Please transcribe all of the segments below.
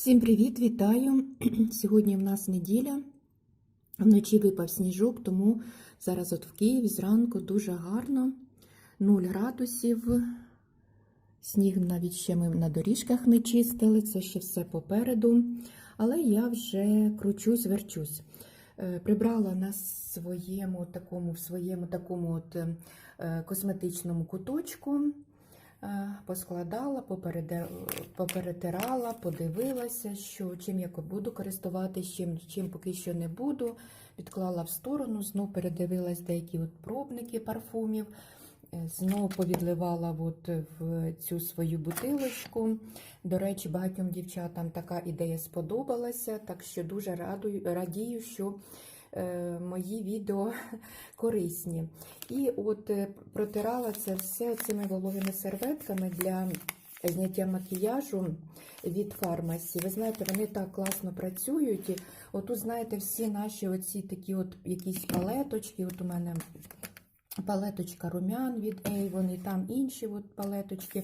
Всім привіт, вітаю! Сьогодні в нас неділя. Вночі випав сніжок, тому зараз от в Києві зранку дуже гарно, 0 градусів. Сніг навіть ще ми на доріжках не чистили, це ще все попереду. Але я вже кручусь, верчусь. Е, Прибрала на своєму такому, в своєму такому от е, косметичному куточку. Е, Поскладала, поперетирала, подивилася, що чим я буду користуватися, чим, чим поки що не буду. Відклала в сторону, знов передивилась деякі от пробники парфумів, е, знов повідливала от в цю свою бутилочку. До речі, багатьом дівчатам така ідея сподобалася, так що дуже радую, радію, що е, мої відео корисні. І от е, протирала це все цими вологими серветками для зняття макіяжу від фармасі. Ви знаєте, вони так класно працюють. Отут, знаєте, всі наші оці такі от якісь палеточки. От у мене палеточка румян від Avon і там інші от палеточки.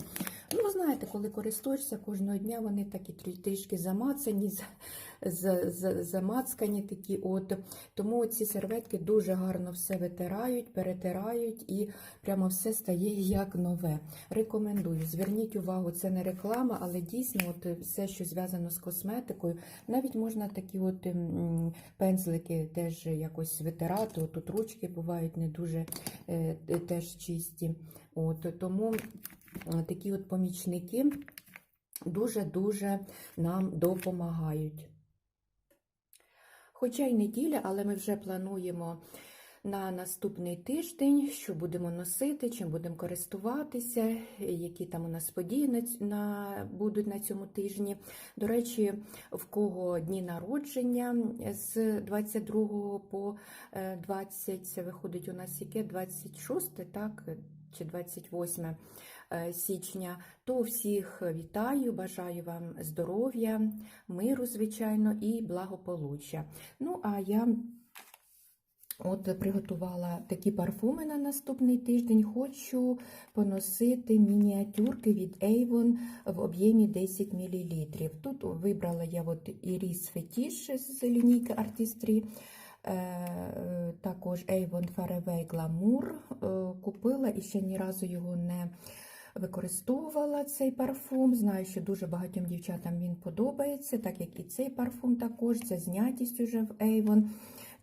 Ну, ви знаєте, коли користуєшся кожного дня, вони такі трішки замацані, замацкані такі. от. Тому ці серветки дуже гарно все витирають, перетирають і прямо все стає як нове. Рекомендую. Зверніть увагу, це не реклама, але дійсно от все, що зв'язано з косметикою, навіть можна такі от пензлики теж якось витирати. Тут ручки бувають не дуже е, теж чисті. От, тому е, такі от помічники дуже-дуже нам допомагають. Хоча й неділя, але ми вже плануємо на наступний тиждень, що будемо носити, чим будемо користуватися, які там у нас події на, на, будуть на цьому тижні. До речі, в кого дні народження з 22 по е, 20, це виходить у нас яке 26, так, чи 28 е, січня, то всіх вітаю, бажаю вам здоров'я, миру, звичайно, і благополуччя. Ну, а я От приготувала такі парфуми на наступний тиждень. Хочу поносити мініатюрки від Avon в об'ємі 10 мл. Тут вибрала я от Iris Fetish з лінійки Artistry, також Avon Faraway Glamour. Е, Купила і ще ні разу його не використовувала цей парфум. Знаю, що дуже багатьом дівчатам він подобається, так як і цей парфум також. Це знятість уже в Avon.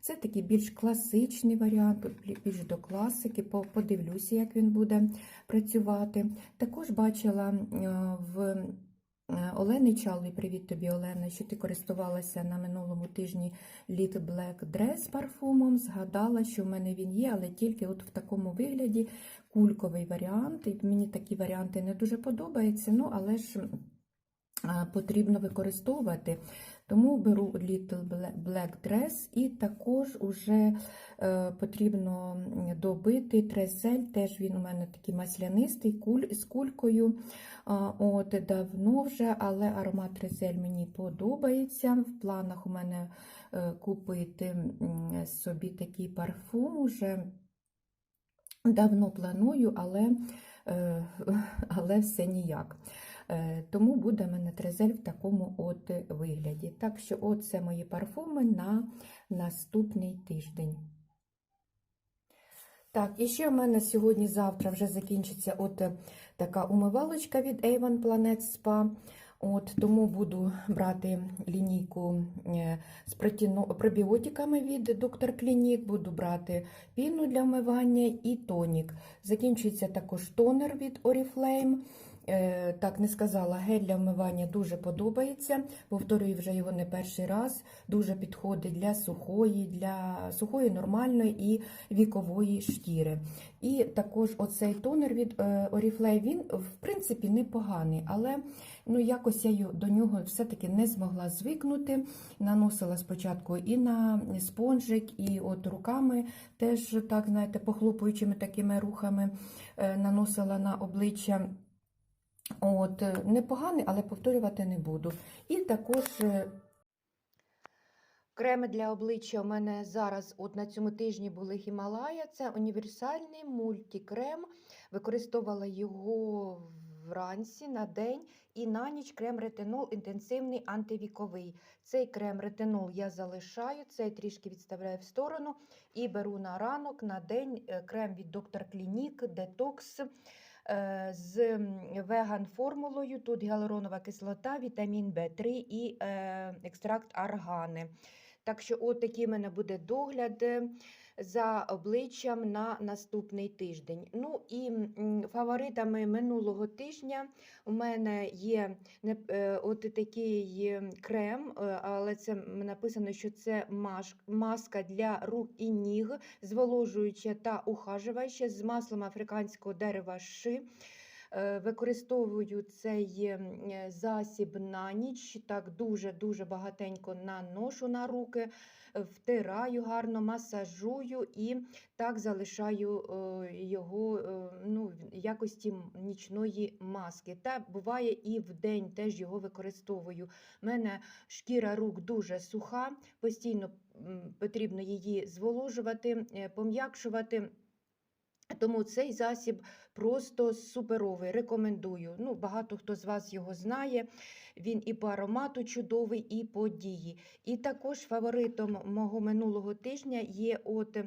Це такий більш класичний варіант, більш до класики. Подивлюся, як він буде працювати. Також бачила е, в е, Олени Чалий, привіт тобі, Олена, що ти користувалася на минулому тижні Lit Black Dress парфумом. Згадала, що в мене він є, але тільки от в такому вигляді кульковий варіант. І мені такі варіанти не дуже подобаються, ну але ж потрібно використовувати. Тому беру Little Black Dress і також уже е, потрібно добити трезель, теж він у мене такий маслянистий, куль, з кулькою. От, давно вже, але аромат трезель мені подобається. В планах у мене е, купити собі такий парфум. Уже давно планую, але, е, але все ніяк. Е, Тому буде в мене трезель в такому от вигляді. Так що, от це мої парфуми на наступний тиждень. Так, і ще в мене сьогодні-завтра вже закінчиться от е, така умивалочка від Avon Planet Spa. От, тому буду брати лінійку е, з пробіотиками від Dr. Clinique, буду брати піну для вмивання і тонік. Закінчується також тонер від Oriflame. Е, Так, не сказала, гель для вмивання дуже подобається. Повторюю вже його не перший раз. Дуже підходить для сухої, для сухої, нормальної і вікової шкіри. І також оцей тонер від е, Oriflame, він в принципі непоганий, але ну, якось я до нього все-таки не змогла звикнути. Наносила спочатку і на спонжик, і от руками теж, так, знаєте, похлопуючими такими рухами е, наносила на обличчя. От, е, непоганий, але повторювати не буду. І також е, креми для обличчя у мене зараз от на цьому тижні були Гімалая. Це універсальний мультикрем. Використовувала його вранці на день і на ніч крем ретинол інтенсивний антивіковий. Цей крем ретинол я залишаю, цей трішки відставляю в сторону і беру на ранок, на день е, крем від Доктор Клінік Детокс з веган-формулою. Тут гіалуронова кислота, вітамін В3 і е, екстракт аргани. Так що, от такий в мене буде догляд е, за обличчям на наступний тиждень. Ну і фаворитами минулого тижня у мене є е, от такий е, крем, але це написано, що це маска для рук і ніг, зволожуюча та ухажуюча з маслом африканського дерева ши. Е, Використовую цей е, засіб на ніч, так дуже-дуже багатенько наношу на руки, е, втираю гарно, масажую і так залишаю його ну, в якості нічної маски. Та буває і в день теж його використовую. У мене шкіра рук дуже суха, постійно потрібно її зволожувати, пом'якшувати. Тому цей засіб просто суперовий. Рекомендую. Ну, багато хто з вас його знає. Він і по аромату чудовий, і по дії. І також фаворитом мого минулого тижня є от.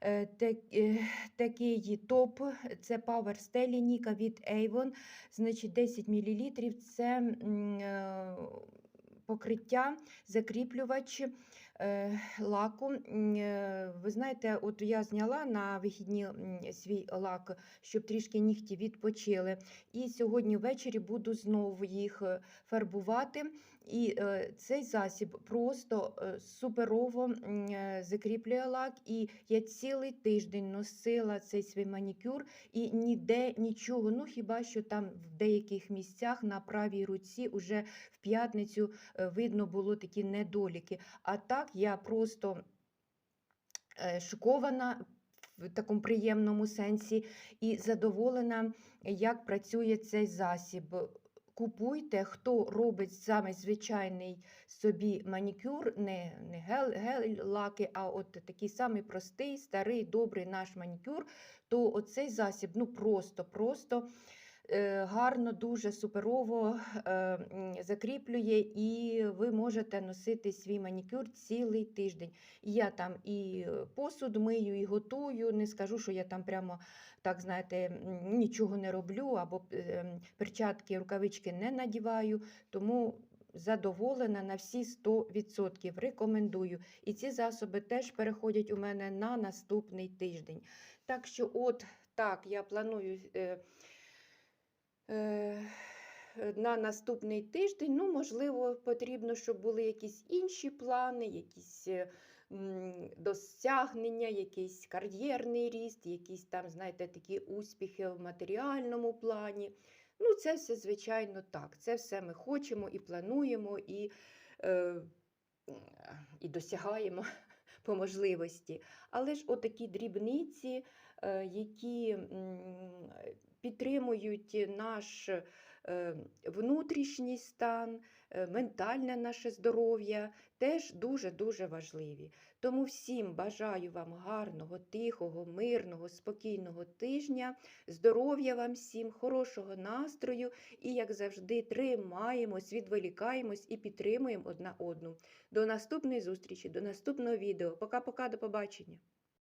е, е, Такий топ, це Power Style лінійка від Avon, значить 10 мл. Це е, покриття, закріплювач лаку. Е, Ви знаєте, от я зняла на вихідні свій лак, щоб трішки нігті відпочили. І сьогодні ввечері буду знову їх е, фарбувати. І цей засіб просто суперово закріплює лак. І я цілий тиждень носила цей свій манікюр і ніде нічого. Ну хіба що там в деяких місцях на правій руці уже в п'ятницю е, видно було такі недоліки. А так я просто е, шокована в такому приємному сенсі і задоволена, як працює цей засіб. Купуйте, хто робить саме звичайний собі манікюр, не, не гель, гель-лаки, а от такий самий простий, старий, добрий наш манікюр, то оцей засіб ну просто, просто е, гарно, дуже суперово е, закріплює, і ви можете носити свій манікюр цілий тиждень. Я там і е, посуд мию, і готую. Не скажу, що я там прямо так, знаєте, нічого не роблю, або е, перчатки, рукавички не надіваю. Тому задоволена на всі 100%. Рекомендую. І ці засоби теж переходять у мене на наступний тиждень. Так що, от так, я планую. Е, на наступний тиждень, ну, можливо, потрібно, щоб були якісь інші плани, якісь е, досягнення, якийсь кар'єрний ріст, якісь там, знаєте, такі успіхи в матеріальному плані. Ну, це все, звичайно, так. Це все ми хочемо і плануємо, і, е, і досягаємо по можливості. Але ж отакі дрібниці, е, які підтримують наш е, внутрішній стан, е, ментальне наше здоров'я, теж дуже-дуже важливі. Тому всім бажаю вам гарного, тихого, мирного, спокійного тижня, здоров'я вам всім, хорошого настрою і, як завжди, тримаємось, відволікаємось і підтримуємо одна одну. До наступної зустрічі, до наступного відео. Пока-пока, до побачення.